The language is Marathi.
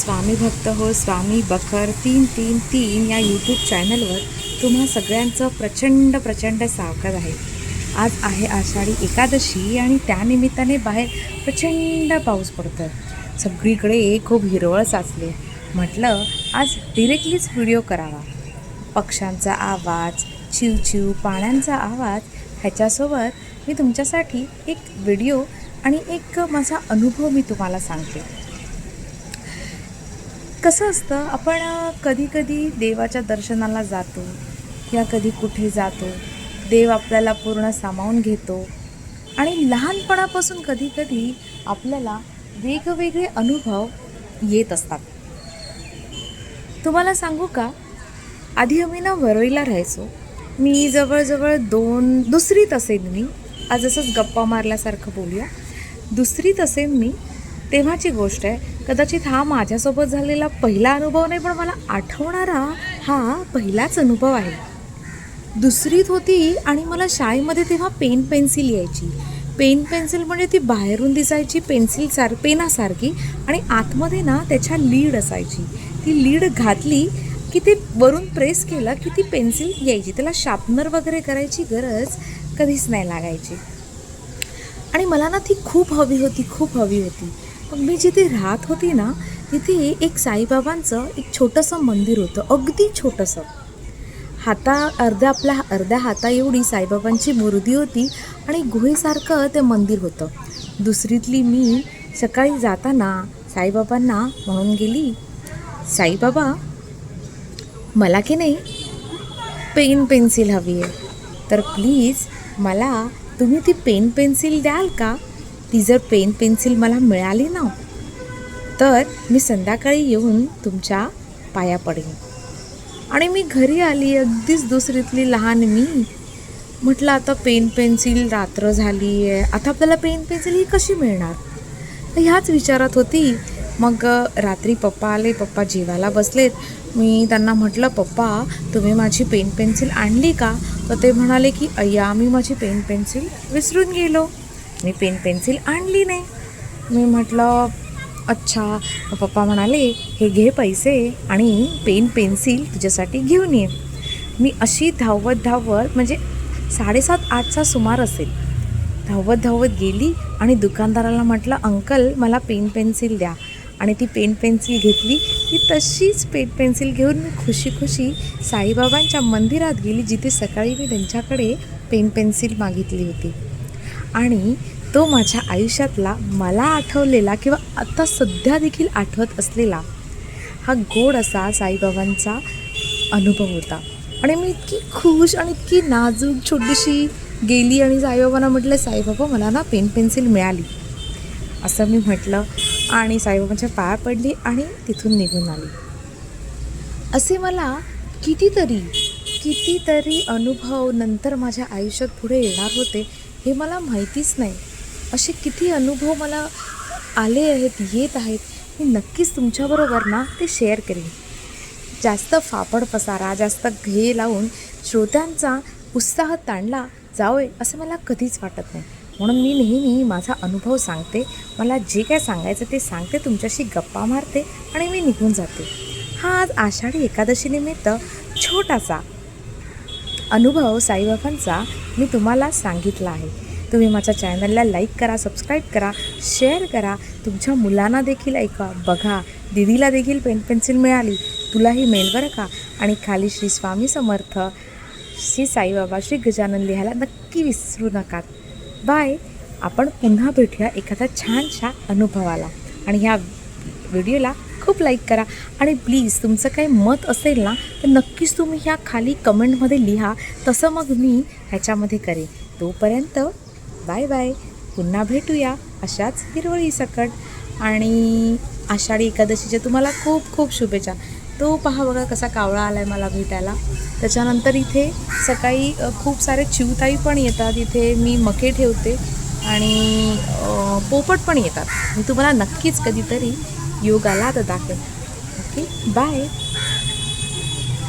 स्वामी भक्त हो स्वामी बखर तीन तीन तीन या यूट्यूब चॅनलवर तुम्हा सगळ्यांचं प्रचंड प्रचंड स्वागत आहे. आज आहे आषाढी एकादशी आणि त्यानिमित्ताने बाहेर प्रचंड पाऊस पडतो आहे सगळीकडे खूप हिरवळ साचले. म्हटलं आज डिरेक्टलीच व्हिडिओ करावा. पक्ष्यांचा आवाज चिवचिव पाण्यांचा आवाज ह्याच्यासोबत मी तुमच्यासाठी एक व्हिडिओ आणि एक माझा अनुभव मी तुम्हाला सांगते. कसं असतं आपण कधी कधी देवाच्या दर्शनाला जातो किंवा कधी कुठे जातो देव आपल्याला पूर्ण सामावून घेतो आणि लहानपणापासून कधीकधी आपल्याला वेगवेगळे अनुभव येत असतात. तुम्हाला सांगू का? आधी आम्ही ना वरळीला राहायचो. मी जवळजवळ दोन दुसरीत असेन मी. आज असंच गप्पा मारल्यासारखं बोलूया. दुसरीत असेन मी. तेव्हाची गोष्ट आहे कदाचित हा माझ्यासोबत झालेला पहिला अनुभव नाही पण मला आठवणारा हा पहिलाच अनुभव आहे. दुसरीत होती आणि मला शाळेमध्ये तेव्हा पेन पेन्सिल यायची. पेन पेन्सिल म्हणजे ती बाहेरून दिसायची पेन्सिल सार पेनासारखी आणि आतमध्ये ना त्याच्या लीड असायची. ती लीड घातली की ते वरून प्रेस केलं की ती पेन्सिल यायची. त्याला शार्पनर वगैरे करायची गरज कधीच नाही लागायची. आणि मला ना ती खूप हवी होती खूप हवी होती. मग मी जिथे राहत होती ना तिथे एक साईबाबांचं एक छोटंसं मंदिर होतं अगदी छोटंसं. हाता अर्ध्या आपल्या अर्ध्या हाता एवढी साईबाबांची मूर्ती होती आणि गुहेसारखं ते मंदिर होतं. दुसरीतली मी सकाळी जाताना साईबाबांना म्हणून गेली साईबाबा मला की नाही पेन पेन्सिल हवी आहे? तर प्लीज मला तुम्ही ती पेन पेन्सिल द्याल का? ती जर पेन पेन्सिल मला मिळाली ना तर मी संध्याकाळी येऊन तुमच्या पाया पडेन. आणि मी घरी आली अगदीच दुसरीतली लहान मी. म्हटलं आता पेन पेन्सिल रात्र झाली आहे. आता आपल्याला पेन पेन्सिल ही कशी मिळणार? तर ह्याच विचारात होती. मग रात्री पप्पा आले पप्पा जेवायला बसलेत. मी त्यांना म्हटलं पप्पा तुम्ही माझी पेन पेन्सिल आणली का? तर ते म्हणाले की अय्या मी माझी पेन पेन्सिल विसरून गेलो. मी पेन पेन्सिल आणली नाही. मी म्हटलं अच्छा. पप्पा म्हणाले हे घे पैसे आणि पेन पेन्सिल तुझ्यासाठी घेऊन ये. मी अशी धावत धावत म्हणजे साडेसात आठचा सुमार असेल. धावत धावत गेली आणि दुकानदाराला म्हटलं अंकल मला पेन पेन्सिल द्या. आणि ती पेन पेन्सिल घेतली. ती तशीच पेन पेन्सिल घेऊन मी खुशी खुशी साईबाबांच्या मंदिरात गेली जिथे सकाळी मी त्यांच्याकडे पेन पेन्सिल मागितली होती. आणि तो माझ्या आयुष्यातला मला आठवलेला किंवा आता सध्या देखील आठवत असलेला हा गोड असा साईबाबांचा अनुभव होता. आणि मी इतकी खुश आणि इतकी नाजूक छोटीशी गेली आणि साईबाबांना म्हटलं साईबाबा मला ना पेन पेन्सिल मिळाली. असं मी म्हटलं आणि साईबाबांच्या पाया पडली आणि तिथून निघून आली. असे मला कितीतरी कितीतरी अनुभव नंतर माझ्या आयुष्यात पुढे येणार होते. हे मला माहितीच नाही. असे किती अनुभव मला आले आहेत येत आहेत. मी नक्कीच तुमच्याबरोबर ना ते शेअर करेन. जास्त फापड पसारा जास्त घे लावून श्रोत्यांचा उत्साह ताणला जावे असं मला कधीच वाटत नाही. म्हणून मी नेहमी माझा अनुभव सांगते. मला जे काय सांगायचं ते सांगते तुमच्याशी गप्पा मारते आणि मी निघून जाते. हा आज आषाढी एकादशीनिमित्त छोटासा अनुभव साईबाबांचा मी तुम्हाला सांगितला आहे. तुम्ही माझ्या चॅनलला लाईक करा सबस्क्राईब करा शेअर करा. तुमच्या मुलांना देखील ऐका बघा. दिदीला देखील पेन पेन्सिल मिळाली. तुलाही मेल बरं का? आणि खाली श्री स्वामी समर्थ श्री साईबाबा श्री गजानन लिहायला नक्की विसरू नका. बाय. आपण पुन्हा भेटूया एखाद्या छानशा अनुभवाला. आणि ह्या व्हिडिओला खूप लाईक करा. आणि प्लीज तुमचं काही मत असेल ना तर नक्कीच तुम्ही ह्या खाली कमेंटमध्ये लिहा. तसं मग मी ह्याच्यामध्ये करेन. तोपर्यंत बाय बाय पुन्हा भेटूया अशाच हिरवळी सकट. आणि आषाढी एकादशीच्या तुम्हाला खूप खूप शुभेच्छा. तो पहा बघा कसा कावळा आला आहे मला भेटायला. त्याच्यानंतर इथे सकाळी खूप सारे चिवताई पण येतात. इथे मी मके ठेवते आणि पोपट पण येतात. मी तुम्हाला नक्कीच कधीतरी योग आला तर दाखवेन ओके बाय